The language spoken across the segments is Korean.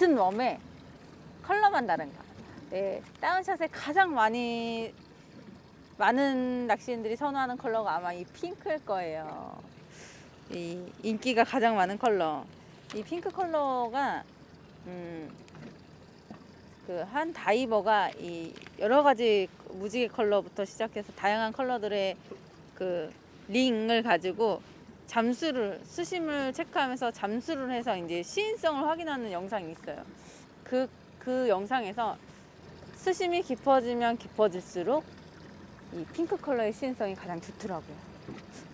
같은 웜에 컬러만 다른가. 네, 다운샷에 가장 많이 많은 낚시인들이 선호하는 컬러가 아마 이 핑크일 거예요. 이 인기가 가장 많은 컬러. 이 핑크 컬러가 음, 그 한 다이버가 이 여러 가지 무지개 컬러부터 시작해서 다양한 컬러들의 그 링을 가지고 잠수를 수심을 체크하면서 잠수를 해서 이제 시인성을 확인하는 영상이 있어요. 그 그 영상에서 수심이 깊어지면 깊어질수록 이 핑크 컬러의 시인성이 가장 좋더라고요.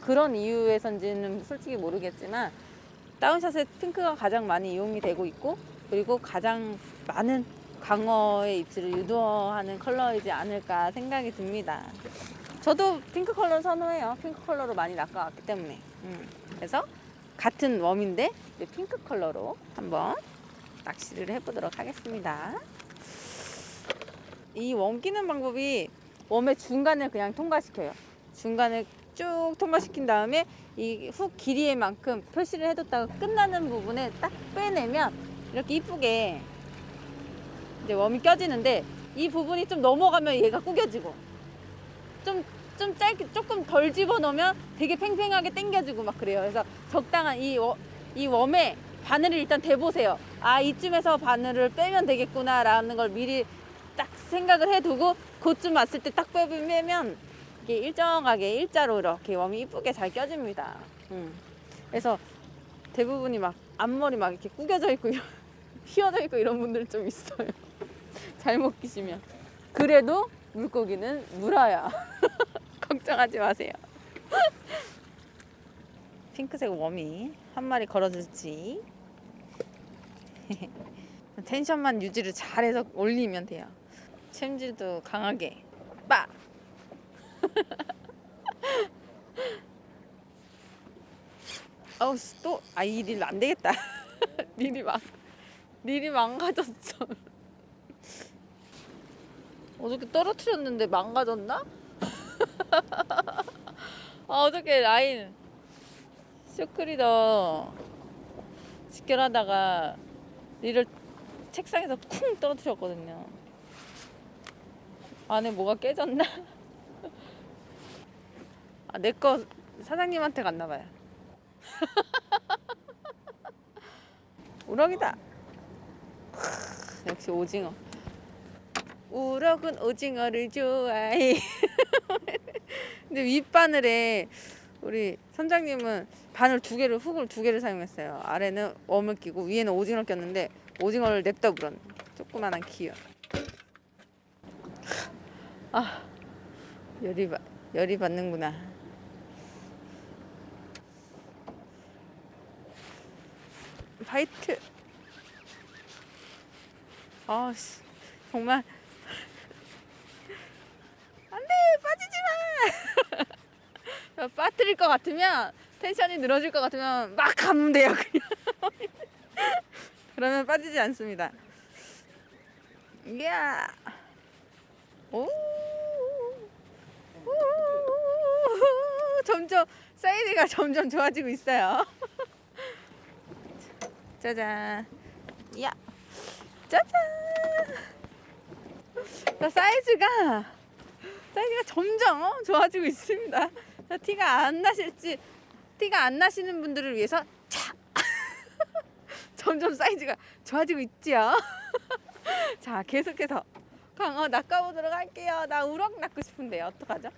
그런 이유에선지는 솔직히 모르겠지만 다운샷에 핑크가 가장 많이 이용이 되고 있고 그리고 가장 많은 광어의 입질을 유도하는 컬러이지 않을까 생각이 듭니다. 저도 핑크 컬러 선호해요. 핑크 컬러로 많이 낚아왔기 때문에. 음, 그래서 같은 웜인데 핑크 컬러로 한번 낚시를 해보도록 하겠습니다. 이 웜 끼는 방법이 웜의 중간을 그냥 통과시켜요. 중간을 쭉 통과시킨 다음에 이 훅 길이의 만큼 표시를 해뒀다가 끝나는 부분에 딱 빼내면 이렇게 이쁘게 이제 웜이 껴지는데 이 부분이 좀 넘어가면 얘가 구겨지고 좀, 좀 짧게 조금 덜 집어넣으면 되게 팽팽하게 당겨지고 막 그래요. 그래서 적당한 이, 워, 이 웜에 바늘을 일단 대보세요. 아, 이쯤에서 바늘을 빼면 되겠구나 라는 걸 미리 딱 생각을 해두고 그쯤 왔을 때 딱 빼면 이게 일정하게 일자로 이렇게 웜이 이쁘게 잘 껴집니다. 음. 그래서 대부분이 막 앞머리 막 이렇게 구겨져 있고 휘어져 있고 이런 분들 좀 있어요. 잘못 끼시면. 그래도 물고기는 물어요. 걱정하지 마세요. 핑크색 웜이 한 마리 걸어줄지. 텐션만 유지를 잘해서 올리면 돼요. 챔질도 강하게 빡. 어우 씨, 또, 아, 이릴안 되겠다. 릴이 망, 릴이 망가졌어. 어저께 떨어뜨렸는데 망가졌나? 아, 어저께 라인 쇼크리더 직결하다가 릴을 책상에서 쿵 떨어뜨렸거든요. 안에 뭐가 깨졌나? 아, 내 거 사장님한테 갔나 봐요. 우럭이다. 크, 역시 오징어. 우럭은 오징어를 좋아해. 근데 윗바늘에 우리 선장님은 바늘 두 개를 훅을 두 개를 사용했어요. 아래는 웜을 끼고 위에는 오징어를 꼈는데 오징어를 냅다 물었네. 조그만한 기어. 아 열이 받 열이 받는구나. 화이트. 아씨 정말 안돼 빠지지 마. 빠뜨릴 것 같으면 텐션이 늘어질 것 같으면 막 가면 돼요 그냥. 그러면 빠지지 않습니다. 이야. 오. 오. 점점 사이즈가 점점 좋아지고 있어요. 짜잔. 야. 짜잔. 자, 사이즈가 사이즈가 점점 어, 좋아지고 있습니다. 자, 티가 안 나실지 티가 안 나시는 분들을 위해서 차. 점점 사이즈가 좋아지고 있지요. 자, 계속해서 강어 낚아보도록 할게요. 나 우럭 낚고 싶은데 어떡하죠?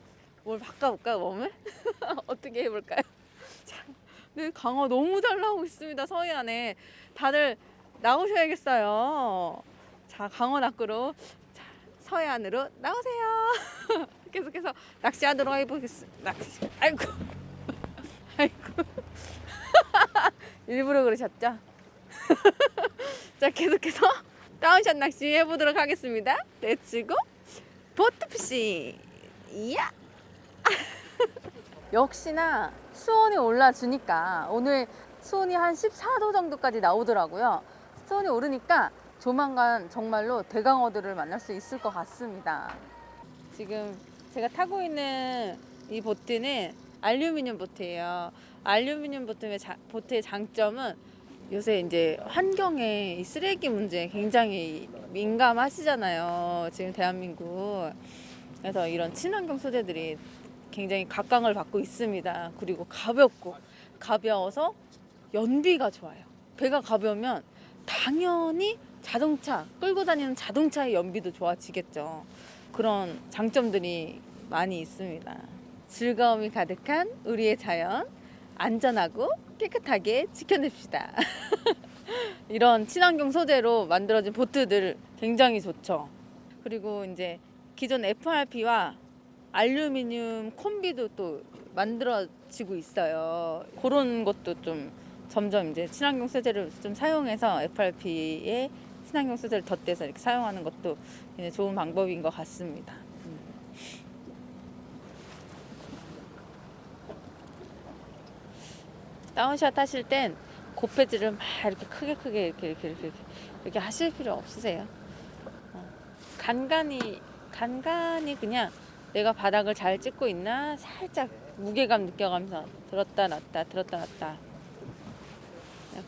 뭘 바꿔볼까요, 몸을? 어떻게 해볼까요? 자, 네, 강어 너무 잘 나오고 있습니다, 서해안에. 다들 나오셔야겠어요. 자, 강어 낚으러 자, 서해안으로 나오세요. 계속해서 낚시하도록 해보겠습니다. 낚시. 아이고. 아이고. 일부러 그러셨죠? 자, 계속해서 다운샷 낚시 해보도록 하겠습니다. 렛츠고 보트피시. 이야. 역시나 수온이 올라주니까 오늘 수온이 한 14도 정도까지 나오더라고요. 수온이 오르니까 조만간 정말로 대강어들을 만날 수 있을 것 같습니다. 지금 제가 타고 있는 이 보트는 알루미늄 보트예요. 알루미늄 보트의, 자- 보트의 장점은 요새 이제 환경에 이 쓰레기 문제 굉장히 민감하시잖아요. 지금 대한민국. 그래서 이런 친환경 소재들이 굉장히 각광을 받고 있습니다. 그리고 가볍고 가벼워서 연비가 좋아요. 배가 가벼우면 당연히 자동차 끌고 다니는 자동차의 연비도 좋아지겠죠. 그런 장점들이 많이 있습니다. 즐거움이 가득한 우리의 자연 안전하고 깨끗하게 지켜냅시다. 이런 친환경 소재로 만들어진 보트들 굉장히 좋죠. 그리고 이제 기존 FRP와 알루미늄 콤비도 또 만들어지고 있어요. 그런 것도 좀 점점 이제 친환경 소재를 좀 사용해서 FRP에 친환경 소재를 덧대서 이렇게 사용하는 것도 좋은 방법인 것 같습니다. 음. 다운샷 하실 땐 고패질을 막 이렇게 크게 크게 이렇게 이렇게 이렇게, 이렇게, 하실 필요 없으세요. 어. 간간히 간간히 그냥 내가 바닥을 잘 찍고 있나 살짝 무게감 느껴가면서 들었다 놨다 들었다 놨다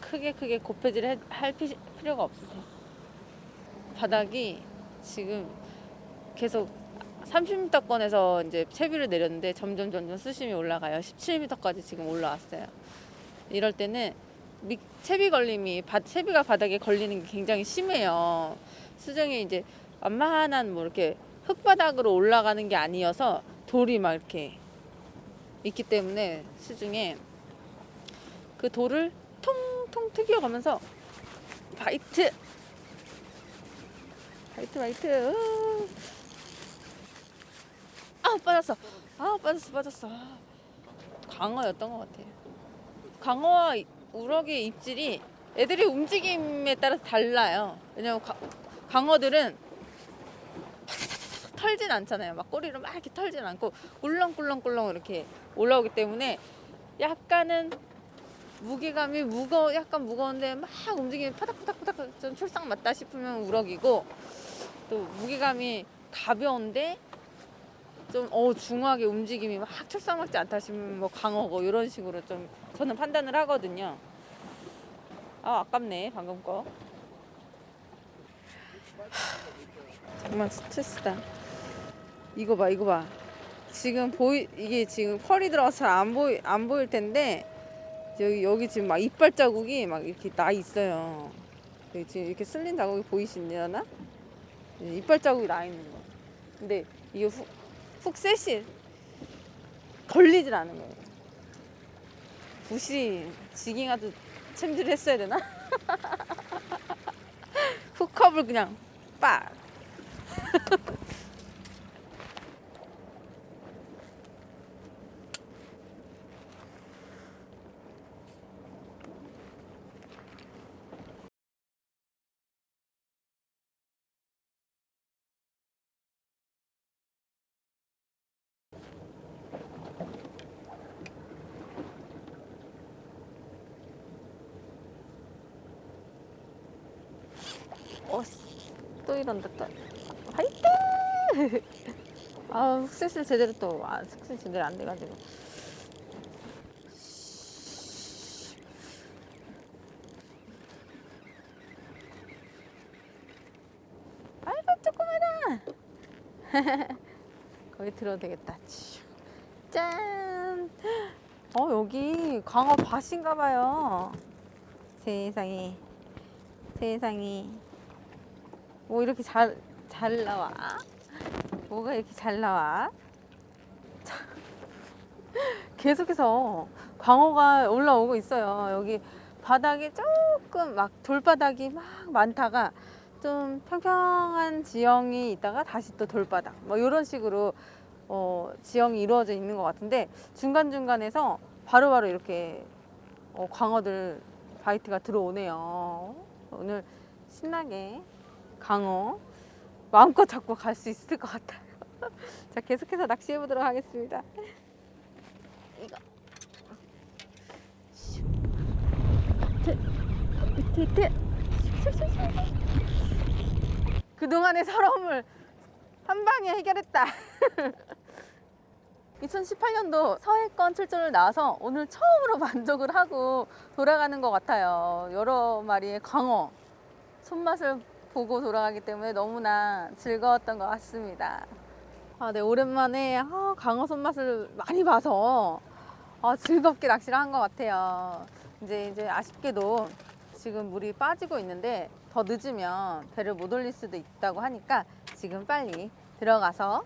크게 크게 고패질 해- 할 피- 필요가 없으세요. 바닥이 지금 계속 30m권에서 이제 채비를 내렸는데 점점 점점 수심이 올라가요. 17m까지 지금 올라왔어요. 이럴 때는 미, 채비 걸림이 바, 채비가 바닥에 걸리는 게 굉장히 심해요. 수정이 이제 완만한 뭐 이렇게 흙바닥으로 올라가는 게 아니어서 돌이 막 이렇게 있기 때문에 수중에 그 돌을 통통 튀겨가면서 바이트 바이트 으. 아 빠졌어. 아 빠졌어 빠졌어. 아, 강어였던 것 같아요 강어와 이- 우럭의 입질이 애들이 움직임에 따라서 달라요. 왜냐면 가- 강어들은 털진 않잖아요. 막 꼬리를 막 이렇게 털진 않고 꿀렁꿀렁꿀렁 이렇게 올라오기 때문에 약간은 무게감이 무거 약간 무거운데 막 움직이면 파닥파닥파닥 좀 출상 맞다 싶으면 우럭이고 또 무게감이 가벼운데 좀 어 중하게 움직임이 막 출상 맞지 않다 싶으면 뭐 이런 식으로 좀 저는 판단을 하거든요. 아 아깝네 방금 거. 하, 정말 스트레스다. 이거 봐 이거 봐. 지금 보이 이게 지금 펄이 들어가서 잘 안 보이 안 보일 텐데 여기 여기 지금 막 이빨 자국이 막 이렇게 나 있어요. 지금 이렇게 쓸린 자국이 보이시려나? 네, 이빨 자국이 나 있는 거. 근데 이게 훅, 훅 셋이 걸리질 않은 거예요. 부실이 지깅아도 챔질을 했어야 되나? 훅컵을 그냥 빡. 어, 또 이런다 또. 화이팅! 아, 흑셋을 제대로 또, 아, 흑셋 제대로 안 돼가지고. 아이고, 조그마다! 거기 들어도 되겠다. 치. 짠! 어, 여기 강어 밭인가 봐요. 세상에. 세상에. 뭐 이렇게 잘, 잘 나와? 뭐가 이렇게 잘 나와? 자, 계속해서 광어가 올라오고 있어요. 여기 바닥이 조금 막 돌바닥이 막 많다가 좀 평평한 지형이 있다가 다시 또 돌바닥 뭐 이런 식으로 어, 지형이 이루어져 있는 것 같은데 중간중간에서 바로바로 이렇게 어, 광어들 바이트가 들어오네요. 오늘 신나게 강어 마음껏 잡고 갈 수 있을 것 같아요. 자, 계속해서 낚시해 보도록 하겠습니다. 이거. 그동안의 서러움을 한 방에 해결했다. 2018년도 서해권 출전을 나와서 오늘 처음으로 만족을 하고 돌아가는 것 같아요. 여러 마리의 광어 손맛을 보고 돌아가기 때문에 너무나 즐거웠던 것 같습니다. 아, 네, 오랜만에 아, 강어 손맛을 많이 봐서 아, 즐겁게 낚시를 한 것 같아요. 이제 이제 아쉽게도 지금 물이 빠지고 있는데 더 늦으면 배를 못 올릴 수도 있다고 하니까 지금 빨리 들어가서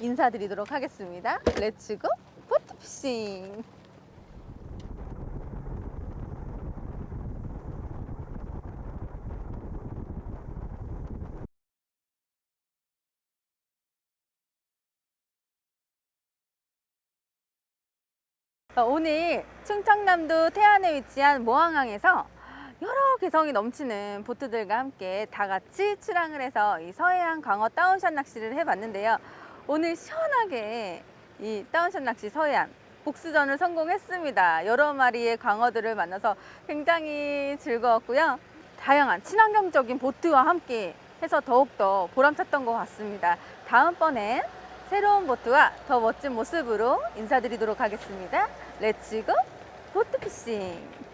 인사드리도록 하겠습니다. 렛츠고 보트피싱! 오늘 충청남도 태안에 위치한 모항항에서 여러 개성이 넘치는 보트들과 함께 다 같이 출항을 해서 이 서해안 광어 다운샷 낚시를 해봤는데요. 오늘 시원하게 이 다운샷 낚시 서해안 복수전을 성공했습니다. 여러 마리의 광어들을 만나서 굉장히 즐거웠고요. 다양한 친환경적인 보트와 함께 해서 더욱더 보람찼던 것 같습니다. 다음번엔 새로운 보트와 더 멋진 모습으로 인사드리도록 하겠습니다. 렛츠고 보트피싱!